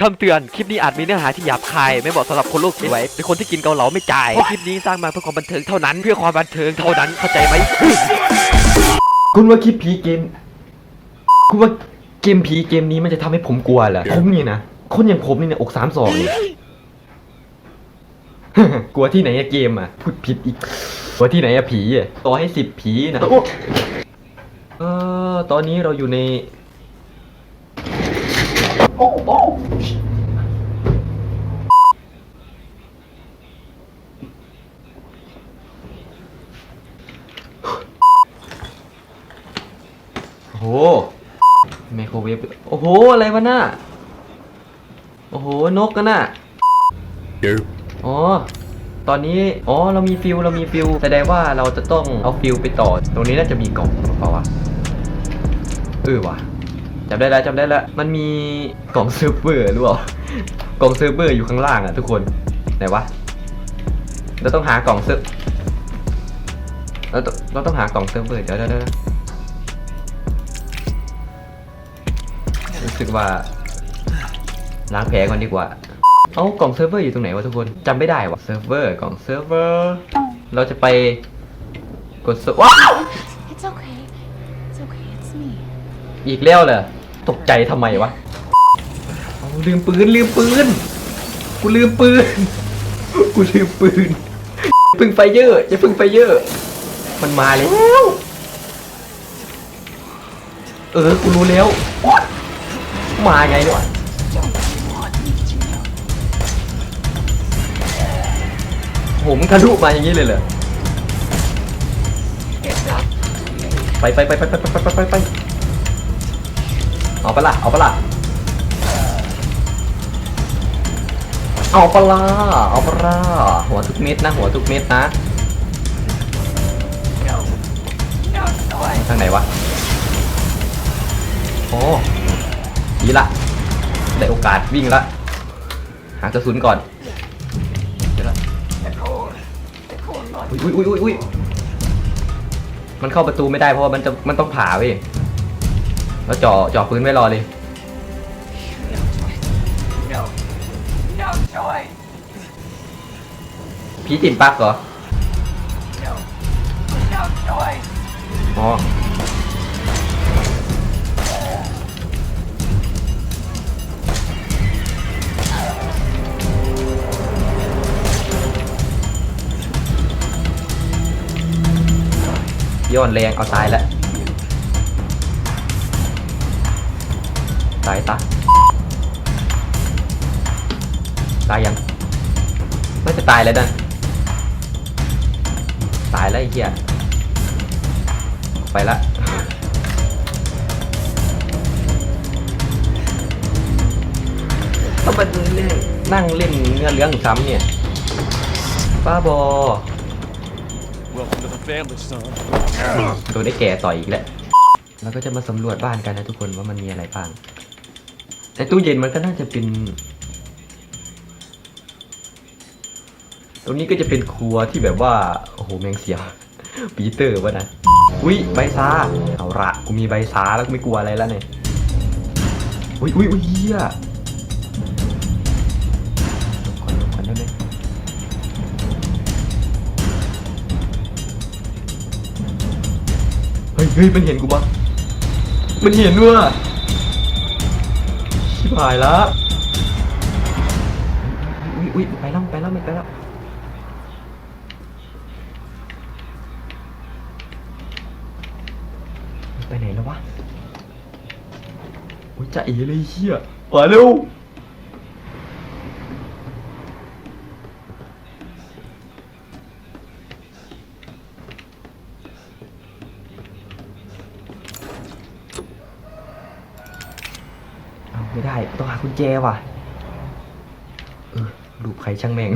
คำเตือน คลิปนี้อาจมีเนื้อหาที่หยาบคาย ไม่เหมาะสำหรับคนโลกสวย เป็นคนที่กินเกาเหลาไม่จ่ายเพราะคลิปนี้สร้างมาเพื่อความบันเทิงเท่านั้น เพื่อความบันเทิงเท่านั้น เข้าใจไหม คุณว่าคลิปผีเกม คุณว่าเกมผีเกมนี้มันจะทำให้ผมกลัวเหรอ ผมนี่นะ คนอย่างผมนี่เนี่ยอกสามสองเนี่ย กลัวที่ไหนอะเกมอะพูดผิดอีก กลัวที่ไหนอะผีอะต่อให้สิบผีนะ เออตอนนี้เราอยู่ใน โอ้โหไมโครเวฟโอ้โห อะไรวะน่ะโอ้โห นกกันน่ะ อ๋อ ตอนนี้ อ๋อ เรามีฟิวเรามีฟิวแสดงว่าเราจะต้องเอาฟิวไปต่อ ตรงนี้น่าจะมีกล่องหรือเปล่าวะเออว่ะ จำได้แล้วจำได้แล้วมันมีกล่องเซิร์ฟเวอร์หรือเปล่ากล่องเซิร์ฟเวอร์อยู่ข้างล่างอะทุกคนไหนวะเราต้องหากล่องเซิร์ฟเราต้องเราต้องหากล่องเซิร์ฟเวอร์เดี๋ยวเดี๋ยวเดี๋ยวรู้สึกว่าล้างแผลก่อนดีกว่า เอากล่องเซิร์ฟเวอร์อยู่ตรงไหนวะทุกคนจำไม่ได้วะเซิร์ฟเวอร์กล่องเซิร์ฟเวอร์เราจะไปกดเซิร์ฟว้าว It's okay. It's okay. It's me. อีกแล้วเหรอ ตกใจทำไมวะเอาลืมปืนลืมปืน กูลืมปืน กูลืมปืนพึ่งไฟเยอะอย่าพึ่งไฟเยอะ มันมาแล้ว เออ กูรู้แล้วโอ๊ยมาไงเนี่ยวะโหมันทะลุมาอย่างนี้เลยเหรอ ไปไปไปไปไปไปไปไปไป เอาปะล่ะ เอาปะล่ะ เอาปะล่ะ เอาปะล่ะ หัวทุกเม็ดนะ หัวทุกเม็ดนะทางไหนวะ โอ้ดีละ ได้โอกาสวิ่งละ หากระสุนก่อน เดี๋ยวละอุ้ยอุ้ยอุ้ยอุ้ยมันเข้าประตูไม่ได้เพราะว่ามันจะมันต้องผ่าเว้ย แล้วจ่อจ่อปืนไว้รอเลยผีติดปักเหรออ๋อ ย้อนแรงเอาตายแล้ว ตายตาตายยังไม่จะตายแล้วดันตายแล้วไอ้เหี้ยไปละต้องมาเล่นนั่งเล่นเนื้อเรื่องซ้ำเนี่ยป้าบอ Welcome to the family, son. โดนได้แก่ต่อยอีกแล้ว แล้วก็จะมาสำรวจบ้านกันนะทุกคนว่ามันมีอะไรบ้าง แต่ตู้เย็นมันก็น่าจะเป็น ตรงนี้ก็จะเป็นครัวที่แบบว่า โอ้โห แมงเสียปีเตอร์วะนะ อุ้ยใบซาเอาละกูมีใบซาแล้วกูไม่กลัวอะไรแล้วเนี่ย อุ้ยอุ้ยอุ้ยเฮียก่อนก่อนได้ไหมเฮ้ยเฮ้ยมันเห็นกูปะมันเห็นด้วย หายแล้วอุ้ยอุ้ยไปแล้วไปแล้วไม่ไปแล้วไปไหนแล้ววะอุ้ยจะเอ๋เลยเฮียไปเร็ว เอาไม่ได้ ต้องหากุญแจว่ะเออรูปใครช่างแม่ง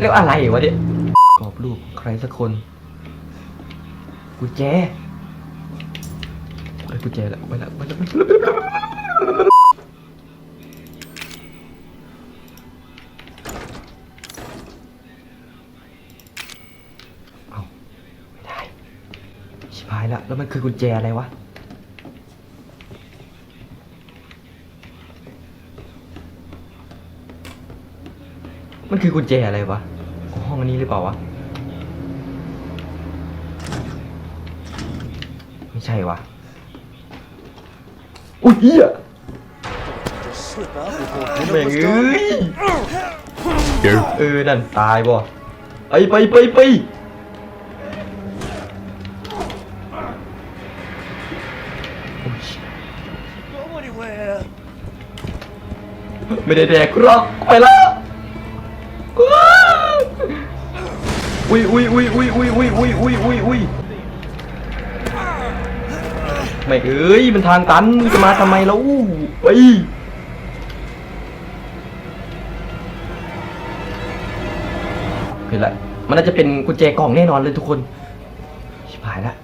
แล้วอะไรวะเนี่ยกรอบรูปใครสักคน กุญแจไอ้กุญแจแล้วไปแล้วไปล้วไปละ แล้วมันคือกุญแจอะไรวะ มันคือกุญแจอะไรวะ ห้องอันนี้หรือเปล่าวะ ไม่ใช่วะอุ้ยเหี้ยแม่งเอ้ยเออนั่นตายบ่ไปไปไปไป ไม่ได้แดกหรอกไปแล้วว้าวอุ้ยอุ้ยอุ้ยอุ้ยอุ้ยอุ้ยอุ้ยอุ้ยอุ้ยอุ้ยไม่เอ้ยมันทางตันมึงจะมาทำไมแล้วไปเห็นละมันน่าจะเป็นกุญแจกล่องแน่นอนเลยทุกคนชิบหายละ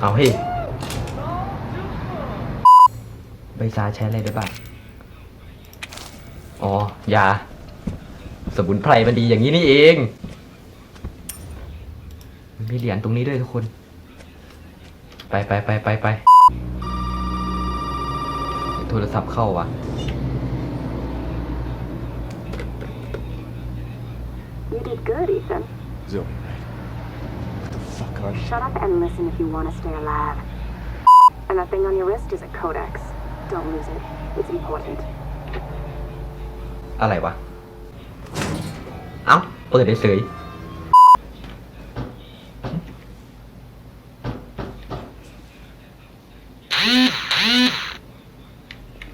เอาเฮ้ย ใบซาใช้อะไรได้บ้าง อ๋อ ยา สมุนไพรมันดีอย่างนี้นี่เอง มันมีเหรียญตรงนี้ด้วยทุกคน ไปไปไปไปไปโทรศัพท์เข้าวะ You did good, Ethan. Zoe, what the fuck are you? Shut up and listen if you want to stay alive. And that thing on your wrist is a codex. Don't lose it. It's important. อะไรวะ เอ้า เปิดได้เฉย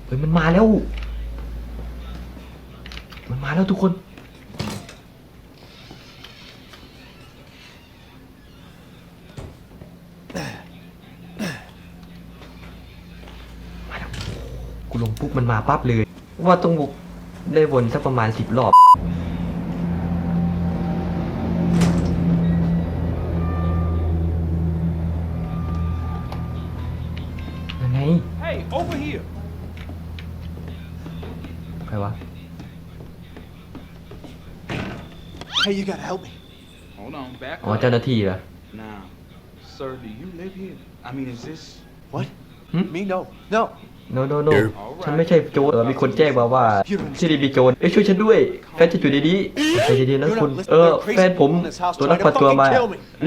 เฮ้ยมันมาแล้ว มันมาแล้วทุกคน กูลงปุ๊บมันมาปั๊บเลย ว่าต้องบุกได้วนสักประมาณสิบรอบ ยังไง Hey, over here! ใครวะ Hey, you gotta help me. Hold on, back อ๋อ up. เจ้าหน้าที่เหรอ Now, sir, do you live here? I mean, is this... What? Hmm? Me? No. No. โนโนโนฉันไม่ใช่โจรเออมีคนแจ้งมาว่าที่นี่มีโจรเอ้ยช่วยฉันด้วยแฟนจะอยู่ในนี้ใจเย็นๆนะคุณเออแฟนผมตัวนักพาตัวมา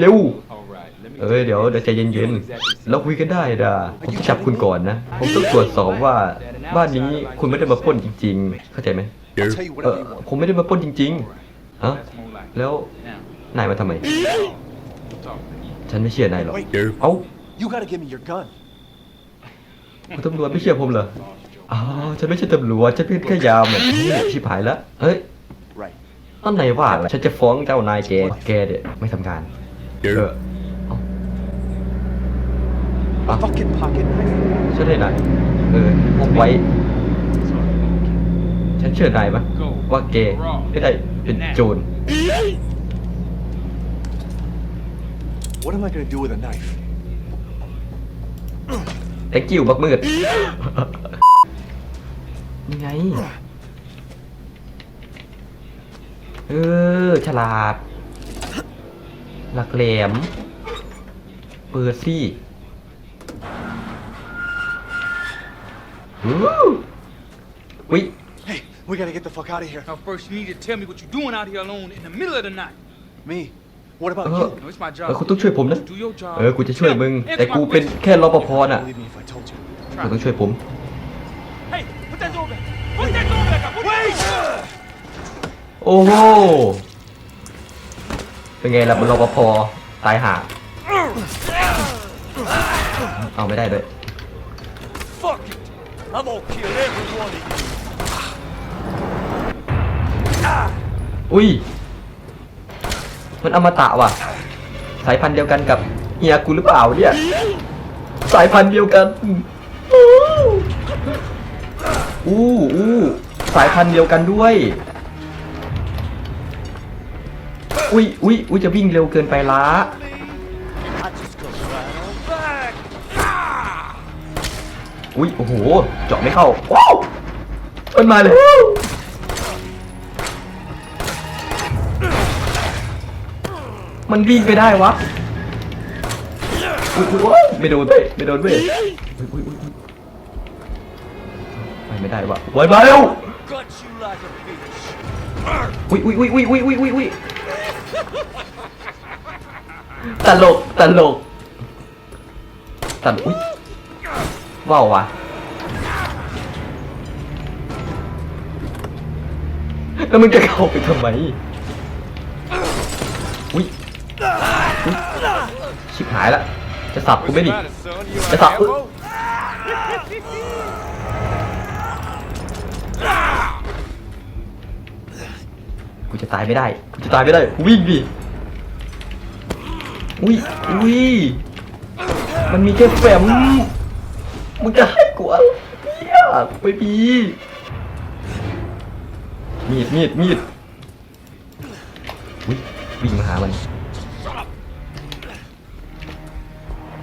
เร็ว All right, let me... เอ้ยเดี๋ยวเดี๋ยวใจเย็นๆเราคุยกันได้ด่าผมจะจับคุณก่อนนะ ผมต้องตรวจสอบว่าบ้านนี้คุณไม่ได้มาปล้นจริง ๆ เข้าใจไหม I'll tell you เออ whatever you want. ผมไม่ได้มาปล้นจริงๆฮะ That's more like it. แล้ว Now, นายมาทำไม talk. ฉันไม่เชื่อนายหรอก Wait. เอ้า You gotta give me your gun. คุณตำรวจไม่เชื่อผมเหรออ๋อฉันไม่ใช่ตำรวจฉันเป็นแค่ยามอะเฮ้ยชิบหายแล้วเฮ้ย Right. นั่นไหนว่าล่ะฉันจะฟ้องเจ้านายแกแกเด็ไม่ทำงานเออ A fucking pocket knife. ช่วยได้หน่อยเออพกไว้ ฉันเชื่อนายปะว่าแกไม่ได้เป็นโจร What am I gonna do with a knife? Thank you บักมืดนี่ไง เออ ฉลาด หลักแหลม เปิดสิอู้วิ Hey, we gotta get the fuck out of here. Now, first, you need to tell me what you're doing out here alone in the middle of the night. Me? What about Uh, you? No, it's my เออ job. คุณต้องช่วยผมนะ Do your job. เออ กูจะช่วยมึง Now, แต่ answer กู my เป็น question. แค่รปภน่ะ Believe me if I told you. คุณต้องช่วยผม Hey, put that door back. Put that door back up. Wait! โอ้โห เป็นไงล่ะบนรปภตายห่าเอาไม่ได้ด้วย Fuck it. I'm gonna kill every one of you. อุ้ย มันอมตะว่ะ สายพันธุ์เดียวกันกับเฮียกูหรือเปล่าเนี่ย สายพันธุ์เดียวกัน อู้อู้สายพันธุ์เดียวกันด้วย อุ้ยอุ้ยอุ้ยจะวิ่งเร็วเกินไปละอุ้ยโอ้โหเจาะไม่เข้าว้าวมันมาแล้ว มันวิ่งไปได้วะอุ้ยอุ้ยโอ๊ยไม่โดนเว้ยไม่โดนเว้ยอุ้ยอุ้ยอุ้ยอุ้ยไปไม่ได้วะไว้มาเร็ว Gut you like a bitch. อุ้ยอุ้ยอุ้ยอุ้ยอุ้ยอุ้ยอุ้ยอุ้ยตลกตลกตลกอุ้ยว้าววะแล้วมึงจะเข้าไปทำไมอุ้ยอุ๊ย ชิบหายละ จะสับกูไม่ดิ Matter, son? You It's out all- ammo? กูจะตายไม่ได้ กูจะตายไม่ได้กูวิ่งดิ อุ้ย อุ้ย มันมีแค่แฟมมึงจะให้กูอะไรเนี่ยไม่มีมีดมีดมีดวิ่งมาหามัน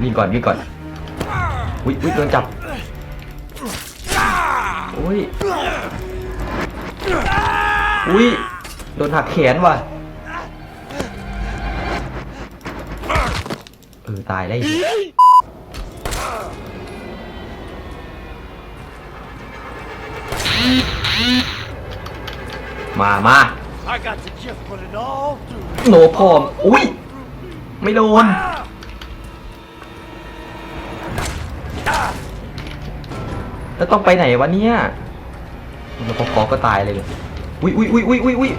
วิ่งก่อนวิ่งก่อนอุ้ยอุ้ยโดนจับอุ้ยอุ้ยโดนหักแขนว่ะเออตายได้อีกมามา I got the gift, put it all through. โนพอมอุ้ย ไม่โดน แล้วต้องไปไหนวะเนี่ยแล้วพอกก็ตายเลยเลยอุ้ยอุ้ยอุ้ยอุ้ยอุ้ยอุ้ย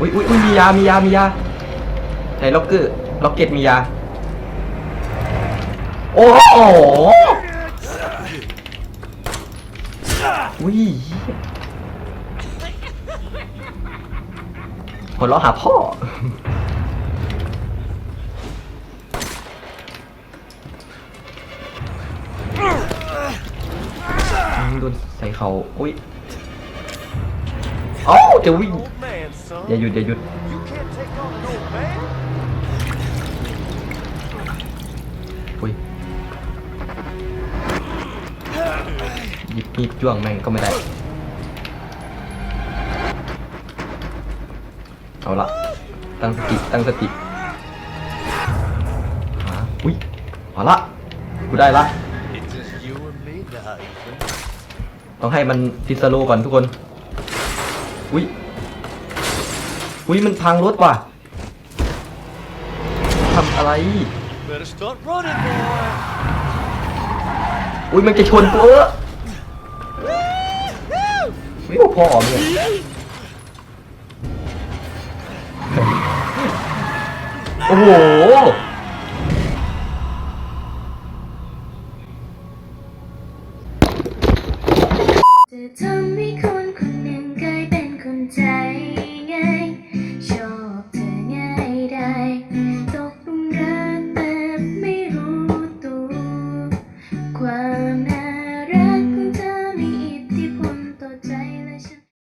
อุ้ยอุ้ยอุ้ยมียา มียา มียา ไหนล็อกเกอร์ล็อกเก็ตมียา โอ้โหอุ้ยหัวเราะหาพ่อ โดนใส่เขาอุ้ยเอ้าจะวิ่งอย่าหยุดอย่าหยุดอุ้ยหยิบมีดจ้วงแม่งก็ไม่ได้ เอาละตั้งสติตั้งสติอุ้ยเอาละกูได้ละ It's just you and me now, Ethan. ต้องให้มันฟิสโลก่อนทุกคน อุ้ย อุ้ยมันพังรถว่ะทำอะไร Better start running, boy. อุ้ยมันจะชนกูเออไม่ว่าพ่อเนี่ยโอ้โห